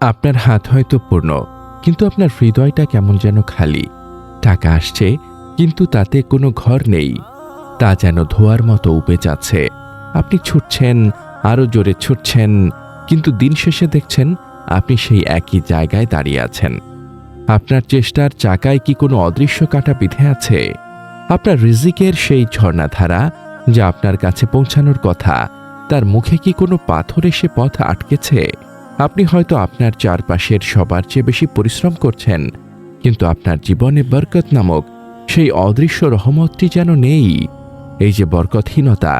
আপনার হাত হয়তো পূর্ণ, কিন্তু আপনার হৃদয়টা কেমন যেন খালি। টাকা আসছে, কিন্তু তাতে কোনো ঘর নেই। তা যেন ধোয়ার মতো উপে যাচ্ছে। আপনি ছুটছেন আরও জোরে ছুটছেন, কিন্তু দিন শেষে দেখছেন আপনি সেই একই জায়গায় দাঁড়িয়ে আছেন। আপনার চেষ্টার চাকায় কি কোনো অদৃশ্য কাটা বিধে আছে? আপনার রিজিকের সেই ঝর্ণাধারা যা আপনার কাছে পৌঁছানোর কথা, তার মুখে কি কোনো পাথর এসে পথ আটকেছে? আপনি হয়তো আপনার চারপাশের সবার চেয়ে বেশি পরিশ্রম করছেন, কিন্তু আপনার জীবনে বরকত নামক সেই অদৃশ্য রহমতটি যেন নেই। এই যে বরকতহীনতা,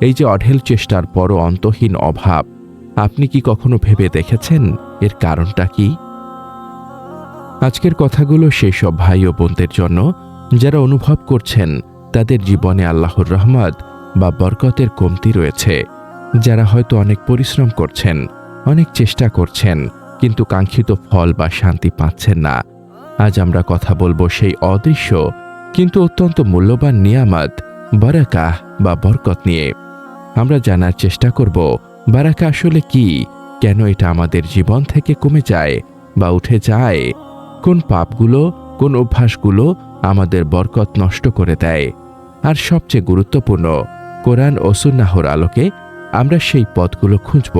এই যে অঢেল চেষ্টার পরও অন্তহীন অভাব, আপনি কি কখনো ভেবে দেখেছেন? এর কারণটা কি? আজকের কথাগুলো সেই সব ভাই ও বোনদের জন্য যারা অনুভব করছেন, তাদের জীবনে আল্লাহর রহমত বা বরকতের কমতি রয়েছে। যারা হয়তো অনেক পরিশ্রম করছেন অনেক চেষ্টা করছেন, কিন্তু কাঙ্ক্ষিত ফল বা শান্তি পাচ্ছেন না। আজ আমরা কথা বলব সেই অদৃশ্য, কিন্তু অত্যন্ত মূল্যবান নিয়ামত, বারাকাহ বা বরকত নিয়ে। আমরা জানার চেষ্টা করব বারাকা আসলে কি? কেন এটা আমাদের জীবন থেকে কমে যায় বা উঠে যায়? কোন পাপগুলো, কোন অভ্যাসগুলো আমাদের বরকত নষ্ট করে দেয়? আর সবচেয়ে গুরুত্বপূর্ণ, কোরআন ও সুন্নাহর আলোকে আমরা সেই পথগুলো খুঁজব।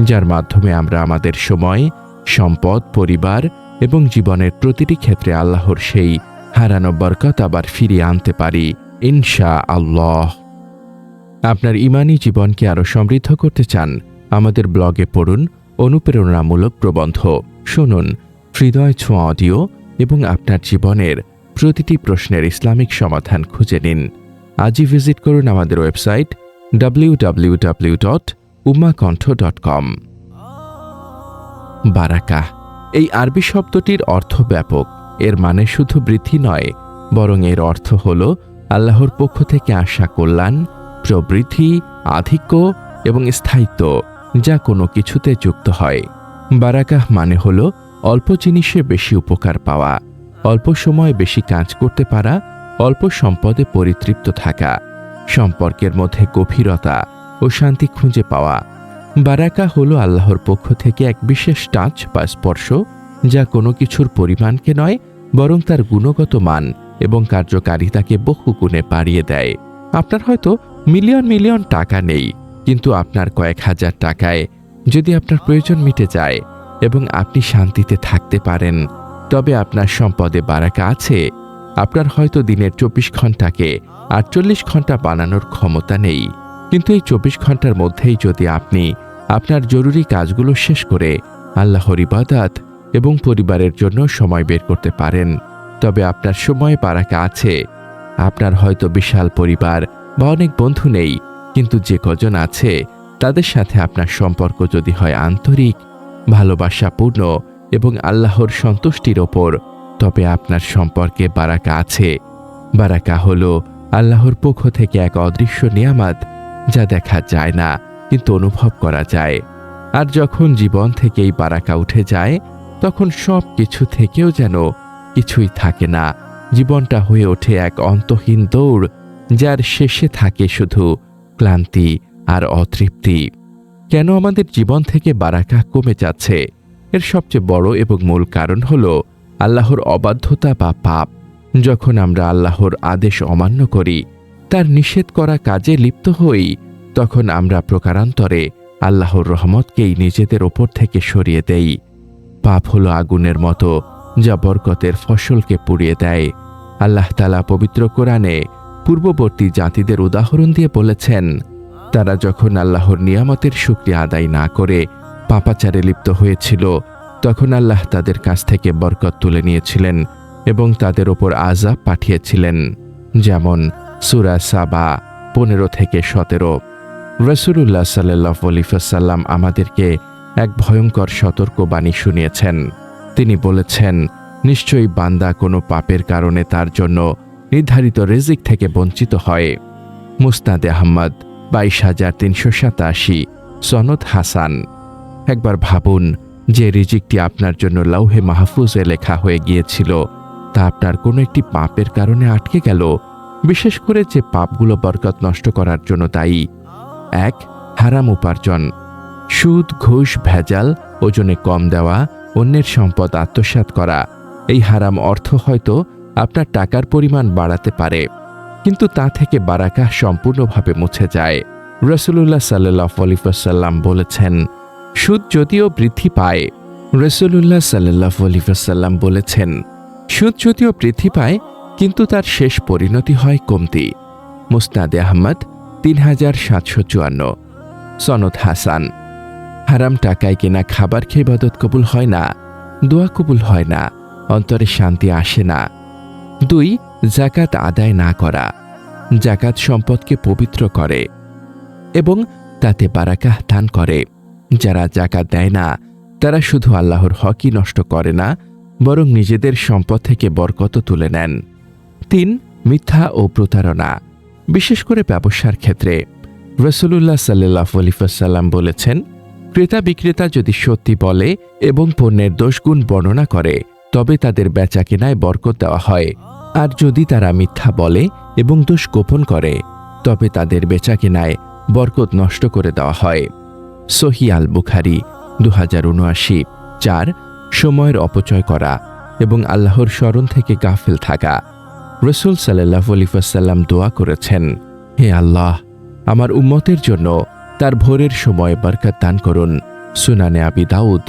যার মাধ্যমে আমরা আমাদের সময়, সম্পদ, পরিবার এবং জীবনের প্রতিটি ক্ষেত্রে আল্লাহর সেই হারানো বরকত আবার ফিরিয়ে আনতে পারি ইনশা আল্লাহ আপনার ইমানি জীবনকে আরও সমৃদ্ধ করতে চান, আমাদের ব্লগে পড়ুন, অনুপ্রেরণামূলক প্রবন্ধ শুনুন, হৃদয় ছোঁয়া অডিও এবং আপনার জীবনের প্রতিটি প্রশ্নের ইসলামিক সমাধান খুঁজে নিন। আজই ভিজিট করুন আমাদের website W W W dot Ummahkantho dot com বারাকা, এই আরবি শব্দটির অর্থ ব্যাপক। এর মানে শুধু বৃদ্ধি নয়, বরং এর অর্থ হল আল্লাহর পক্ষ থেকে আসা কল্যাণ, প্রবৃদ্ধি, আধিক্য এবং স্থায়িত্ব, যা কোনো কিছুতে যুক্ত হয়। বারাকাহ মানে হল অল্প জিনিসে বেশি উপকার পাওয়া, অল্প সময়ে বেশি কাজ করতে পারা, অল্প সম্পদে পরিতৃপ্ত থাকা, সম্পর্কের মধ্যে গভীরতা ও শান্তি খুঁজে পাওয়া। বারাকা হলো আল্লাহর পক্ষ থেকে এক বিশেষ টাচ বা স্পর্শ, যা কোনো কিছুর পরিমাণকে নয়, বরং তার গুণগত মান এবং কার্যকারিতাকে বহু গুণে বাড়িয়ে দেয়। আপনার হয়তো মিলিয়ন মিলিয়ন টাকা নেই, কিন্তু আপনার কয়েক হাজার টাকায় যদি আপনার প্রয়োজন মিটে যায় এবং আপনি শান্তিতে থাকতে পারেন, তবে আপনার সম্পদে বারাকা আছে। আপনার হয়তো দিনের চব্বিশ ঘন্টাকে আটচল্লিশ ঘণ্টা বানানোর ক্ষমতা নেই। কিন্তু এই চব্বিশ ঘণ্টার মধ্যেই যদি আপনি আপনার জরুরি কাজগুলো শেষ করে আল্লাহর ইবাদাত এবং পরিবারের জন্য সময় বের করতে পারেন, তবে আপনার সময় বারাকা আছে। আপনার হয়তো বিশাল পরিবার বা অনেক বন্ধু নেই, কিন্তু যে কজন আছে, তাদের সাথে আপনার সম্পর্ক যদি হয় আন্তরিক, ভালোবাসাপূর্ণ এবং আল্লাহর সন্তুষ্টির ওপর, তবে আপনার সম্পর্কে বারাকা আছে। বারাকা হল আল্লাহর পক্ষ থেকে এক অদৃশ্য নিয়ামত যা দেখা যায় না, কিন্তু অনুভব করা যায়। আর যখন জীবন থেকেই বারাকা উঠে যায়, তখন সব কিছু থেকেও যেন কিছুই থাকে না। জীবনটা হয়ে ওঠে এক অন্তহীন দৌড়, যার শেষে থাকে শুধু ক্লান্তি আর অতৃপ্তি। কেন আমাদের জীবন থেকে বারাকা কমে যাচ্ছে? এর সবচেয়ে বড় এবং মূল কারণ হল আল্লাহর অবাধ্যতা বা পাপ। যখন আমরা আল্লাহর আদেশ অমান্য করি তার নিষেধ করা কাজে লিপ্ত হই, তখন আমরা প্রকারান্তরে আল্লাহর রহমতকেই নিজেদের ওপর থেকে সরিয়ে দেই। পাপ হলো আগুনের মতো, যা বরকতের ফসলকে পুড়িয়ে দেয়। আল্লাহ তালা পবিত্র কোরআনে পূর্ববর্তী জাতিদের উদাহরণ দিয়ে বলেছেন, তারা যখন আল্লাহর নিয়ামতের শুক্রিয়া আদায় না করে পাপাচারে লিপ্ত হয়েছিল, তখন আল্লাহ তাদের কাছ থেকে বরকত তুলে নিয়েছিলেন এবং তাদের ওপর আজাব পাঠিয়েছিলেন। যেমন সুরা সাবা পনেরো থেকে সতেরো। রসুল্লাহ সাল্লাহ আমাদেরকে এক ভয়ঙ্কর সতর্কবাণী শুনিয়েছেন। তিনি বলেছেন, নিশ্চয়ই বান্দা কোনো পাপের কারণে তার জন্য নির্ধারিত রেজিক থেকে বঞ্চিত হয়। মুস্তাদে আহম্মদ বাইশ হাজার তিনশো সাতাশি, সনদ হাসান। একবার ভাবুন, যে রিজিকটি আপনার জন্য লৌহে মাহফুজে লেখা হয়ে গিয়েছিল, তা আপনার কোনো একটি পাপের কারণে আটকে গেল বিশেষ করে যে পাপগুলো বরকত নষ্ট করার জন্য দায়ী। এক, হারাম উপার্জন। সুদ, ঘুষ, ভেজাল, ওজনে কম দেওয়া, অন্যের সম্পদ আত্মসাৎ করা। এই হারাম অর্থ হয়তো আপনার টাকার পরিমাণ বাড়াতে পারে, কিন্তু তা থেকে বারাকা সম্পূর্ণভাবে মুছে যায়। রসুল্লাহ সাল্লাহ আলিফাসাল্লাম বলেছেন, সুদ যদিও বৃদ্ধি পায়। রসুল্লাহ সাল্লাহ আলিফাসাল্লাম বলেছেন, সুদ যদিও বৃদ্ধি পায় কিন্তু তার শেষ পরিণতি হয় কমতি। মুস্তাদে আহমদ তিন হাজার সাতশো চুয়ান্ন। সনদ হাসান। হারাম টাকায় কেনা খাবার খেয়ে ইবাদত কবুল হয় না, দোয়া কবুল হয় না, অন্তরে শান্তি আসে না। দুই জাকাত আদায় না করা। জাকাত সম্পদকে পবিত্র করে এবং তাতে বারাকাহ দান করে। যারা জাকাত দেয় না, তারা শুধু আল্লাহর হকই নষ্ট করে না, বরং নিজেদের সম্পদ থেকে বরকত তুলে নেন। তিন মিথ্যা ও প্রতারণা, বিশেষ করে ব্যবসার ক্ষেত্রে। রসুল্লাহ সাল্লাহ আলিফাসাল্লাম বলেছেন, ক্রেতা বিক্রেতা যদি সত্যি বলে এবং পণ্যের দোষগুণ বর্ণনা করে, তবে তাদের বেচা কেনায় বরকত দেওয়া হয়। আর যদি তারা মিথ্যা বলে এবং দোষ গোপন করে, তবে তাদের বেচা কেনায় বরকত নষ্ট করে দেওয়া হয়। সহি আল বুখারি দু হাজার উনআশি চার, সময়ের অপচয় করা এবং আল্লাহর স্মরণ থেকে গাফিল থাকা। রসুল সাল্লাহ আলিফাসাল্লাম দোয়া করেছেন, হে আল্লাহ, আমার উম্মতের জন্য তার ভোরের সময় বরকত দান করুন। সুনানে আবি দাউদ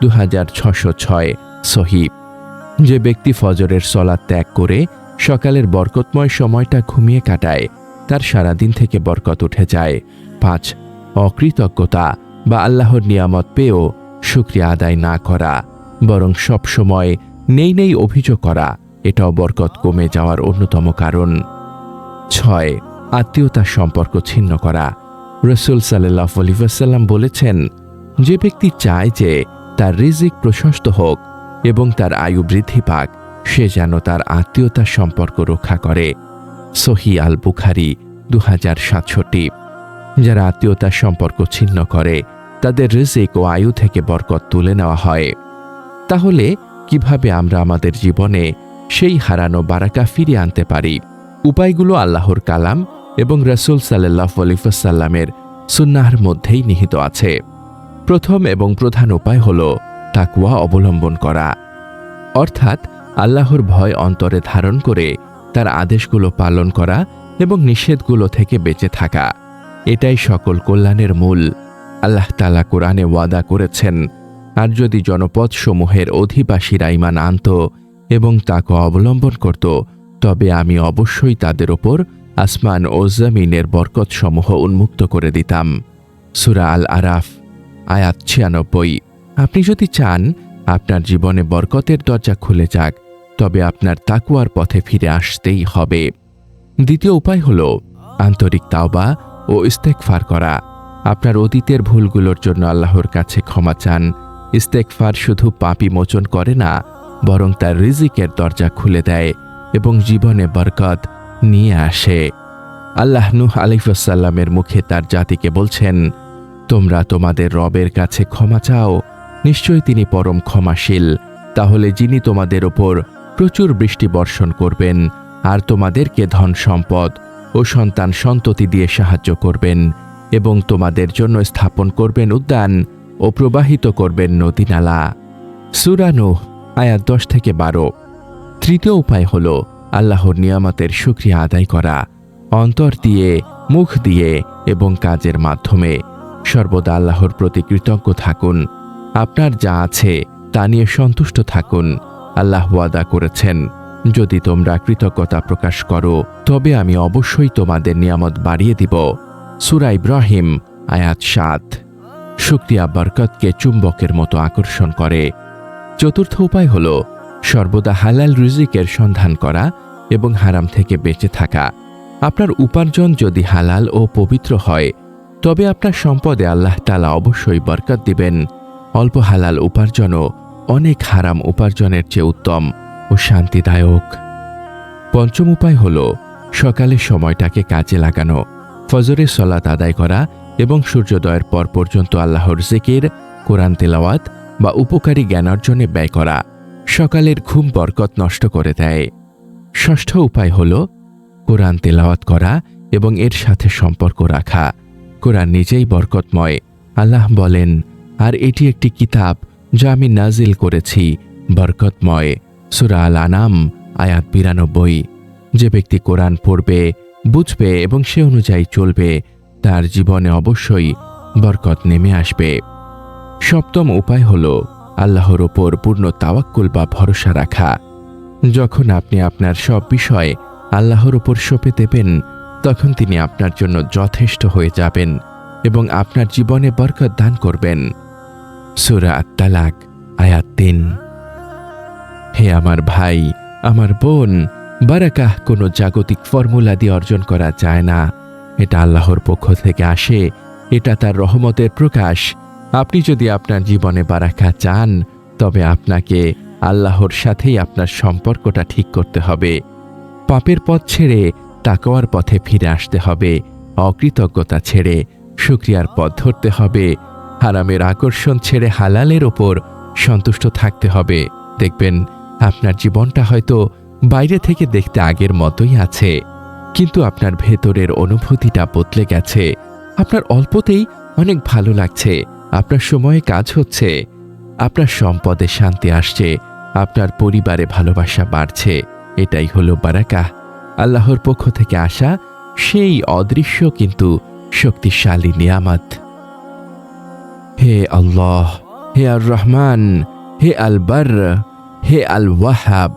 দু হাজার ছশো ছয় সহিব যে ব্যক্তি ফজরের সলা ত্যাগ করে সকালের বরকতময় সময়টা ঘুমিয়ে কাটায়, তার সারাদিন থেকে বরকত উঠে যায়। পাঁচ, অকৃতজ্ঞতা বা আল্লাহর নিয়ামত পেয়েও শুক্রিয়া আদায় না করা, বরং সব সময় নেই নেই অভিযোগ করা। এটাও বরকত কমে যাওয়ার অন্যতম কারণ। ছয়, আত্মীয়তার সম্পর্ক ছিন্ন করা। রসুল সাল্লাহ আলিবাসাল্লাম বলেছেন, যে ব্যক্তি চায় যে তার রিজিক প্রশস্ত হোক এবং তার আয়ু বৃদ্ধি পাক, সে যেন তার আত্মীয়তার সম্পর্ক রক্ষা করে। সহি আল বুখারি দু হাজার সাতষট্টি। যারা আত্মীয়তার সম্পর্ক ছিন্ন করে, তাদের রিজিক ও আয়ু থেকে বরকত তুলে নেওয়া হয়। তাহলে, কীভাবে আমরা আমাদের জীবনে সেই হারানো বারাকা ফিরে আনতে পারি। উপায়গুলো আল্লাহর কালাম এবং রসুল সাল্লাহ আলিফাসাল্লামের সুন্নাহর মধ্যেই নিহিত আছে। প্রথম এবং প্রধান উপায় হল তাকুয়া অবলম্বন করা। অর্থাৎ আল্লাহর ভয় অন্তরে ধারণ করে তার আদেশগুলো পালন করা এবং নিষেধগুলো থেকে বেঁচে থাকা। এটাই সকল কল্যাণের মূল। আল্লাহ তালা কোরআনে ওয়াদা করেছেন, আর যদি জনপদ সমূহের অধিবাসীরা ইমান আনত এবং তাকে অবলম্বন করত। তবে আমি অবশ্যই তাদের ওপর আসমান ও জমিনের বরকতসমূহ উন্মুক্ত করে দিতাম। সুরা আল আরাফ আয়াত ছিয়ানব্বই। আপনি যদি চান, আপনার জীবনে বরকতের দরজা খুলে যাক, তবে আপনার তাকুয়ার পথে ফিরে আসতেই হবে। দ্বিতীয় উপায় হল আন্তরিক তাওবা ও ইস্তেকফার করা। আপনার অতীতের ভুলগুলোর জন্য আল্লাহর কাছে ক্ষমা চান। ইস্তেকফার শুধু পাপি মোচন করে না বরং তার রিজিকের দরজা খুলে দেয় এবং জীবনে বরকত নিয়ে আসে। আল্লাহ নুহ আলিফাসাল্লামের মুখে তার জাতিকে বলছেন, তোমরা তোমাদের রবের কাছে ক্ষমা চাও, নিশ্চয়ই তিনি পরম ক্ষমাশীল। তাহলে যিনি তোমাদের ওপর প্রচুর বৃষ্টি বর্ষণ করবেন, আর তোমাদেরকে ধন সম্পদ ও সন্তান সন্ততি দিয়ে সাহায্য করবেন এবং তোমাদের জন্য স্থাপন করবেন উদ্যান ও প্রবাহিত করবেন নদীনালা। সুরানু আয়াত দশ থেকে বারো। তৃতীয় উপায় হল আল্লাহর নিয়ামতের সুক্রিয়া আদায় করা, অন্তর দিয়ে, মুখ দিয়ে এবং কাজের মাধ্যমে। সর্বদা আল্লাহর প্রতি কৃতজ্ঞ থাকুন। আপনার যা আছে তা নিয়ে সন্তুষ্ট থাকুন। আল্লাহ ওয়াদা করেছেন, যদি তোমরা কৃতজ্ঞতা প্রকাশ করো, তবে আমি অবশ্যই তোমাদের নিয়ামত বাড়িয়ে দিব। সুরা ইব্রাহিম, আয়াত সাত। শুক্রিয়া, বরকতকে চুম্বকের মতো আকর্ষণ করে। চতুর্থ উপায় হল সর্বদা হালাল রিজিকের সন্ধান করা এবং হারাম থেকে বেঁচে থাকা। আপনার উপার্জন যদি হালাল ও পবিত্র হয়, তবে আপনার সম্পদে আল্লাহ তালা অবশ্যই বরকত দিবেন। অল্প হালাল উপার্জনও অনেক হারাম উপার্জনের চেয়ে উত্তম ও শান্তিদায়ক। পঞ্চম উপায় হল সকালের সময়টাকে কাজে লাগানো। ফজরে সলাত আদায় করা এবং সূর্যোদয়ের পর পর্যন্ত আল্লাহর জিকির, কোরআন তেলাওয়াত বা উপকারী জ্ঞানার্জনে ব্যয় করা সকালের ঘুম বরকত নষ্ট করে দেয়। ষষ্ঠ উপায় হল কোরআন তেলাওয়াত করা এবং এর সাথে সম্পর্ক রাখা। কোরআন নিজেই বরকতময়। আল্লাহ বলেন, আর এটি একটি কিতাব যা আমি নাজিল করেছি, বরকতময়। সুরা আল আনাম আয়াত বিরানব্বই। যে ব্যক্তি কোরআন পড়বে, বুঝবে এবং সে অনুযায়ী চলবে, তার জীবনে অবশ্যই বরকত নেমে আসবে। সপ্তম উপায় হল আল্লাহর ওপর পূর্ণ তাওয়াক্কুল বা ভরসা রাখা। যখন আপনি আপনার সব বিষয় আল্লাহর ওপর সঁপে দেবেন, তখন তিনি আপনার জন্য যথেষ্ট হয়ে যাবেন এবং আপনার জীবনে বরকত দান করবেন। সুরা তালাক আয়াত তিন। হে আমার ভাই, আমার বোন, বারাকাহ, কোনো জাগতিক ফর্মুলা দিয়ে অর্জন করা যায় না। এটা আল্লাহর পক্ষ থেকে আসে, এটা তার রহমতের প্রকাশ। আপনি যদি আপনার জীবনে বারাকা চান, তবে আপনাকে আল্লাহর সাথেই আপনার সম্পর্কটা ঠিক করতে হবে। পাপের পথ ছেড়ে তাকওয়ার পথে ফিরে আসতে হবে। অকৃতজ্ঞতা ছেড়ে শুক্রিয়ার পথ ধরতে হবে। হারামের আকর্ষণ ছেড়ে হালালের ওপর সন্তুষ্ট থাকতে হবে। দেখবেন, আপনার জীবনটা হয়তো বাইরে থেকে দেখতে আগের মতোই আছে। কিন্তু আপনার ভেতরের অনুভূতিটা বদলে গেছে। আপনার অল্পতেই অনেক ভালো লাগছে। আপনার সময়ে কাজ হচ্ছে, আপনার সম্পদে শান্তি আসছে, আপনার পরিবারে ভালোবাসা বাড়ছে, এটাই হলো বারাকা আল্লাহর পক্ষ থেকে আসা সেই অদৃশ্য কিন্তু শক্তিশালী নিয়ামত। হে আল্লাহ, হে আর রহমান হে আল বার হে আল ওয়াহাব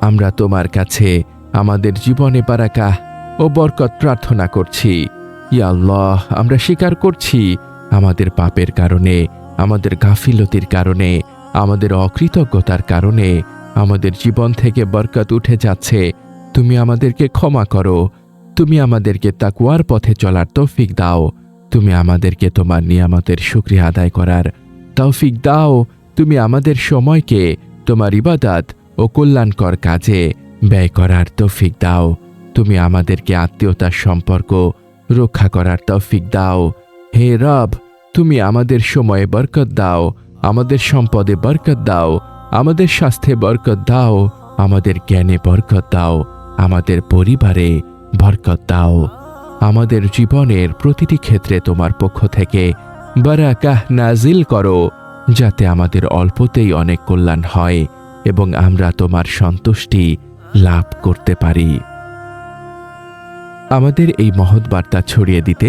আমরা তোমার কাছে, আমাদের জীবনে বারাকা ও বরকত প্রার্থনা করছি। ইয়া আল্লাহ, আমরা স্বীকার করছি আমাদের পাপের কারণে, আমাদের গাফিলতির কারণে, আমাদের অকৃতজ্ঞতার কারণে আমাদের জীবন থেকে বরকত উঠে যাচ্ছে। তুমি আমাদেরকে ক্ষমা করো। তুমি আমাদেরকে তাকুয়ার পথে চলার তৌফিক দাও। তুমি আমাদেরকে তোমার নিয়ামতের শুক্রিয়া আদায় করার তৌফিক দাও। তুমি আমাদের সময়কে, তোমার ইবাদাত ও কল্যাণকর কাজে ব্যয় করার তৌফিক দাও। তুমি আমাদেরকে আত্মীয়তার সম্পর্ক রক্ষা করার তৌফিক দাও। হে রব তুমি আমাদের সময়ে বরকত দাও, আমাদের সম্পদে বরকত দাও, আমাদের স্বাস্থ্যে বরকত দাও, আমাদের জ্ঞানে বরকত দাও, আমাদের পরিবারে বরকত দাও। আমাদের জীবনের প্রতিটি ক্ষেত্রে তোমার পক্ষ থেকে বারাকাহ নাজিল করো, যাতে আমাদের অল্পতেই অনেক কল্যাণ হয় এবং আমরা তোমার সন্তুষ্টি লাভ করতে পারি। আমাদের এই মহৎ বার্তা ছড়িয়ে দিতে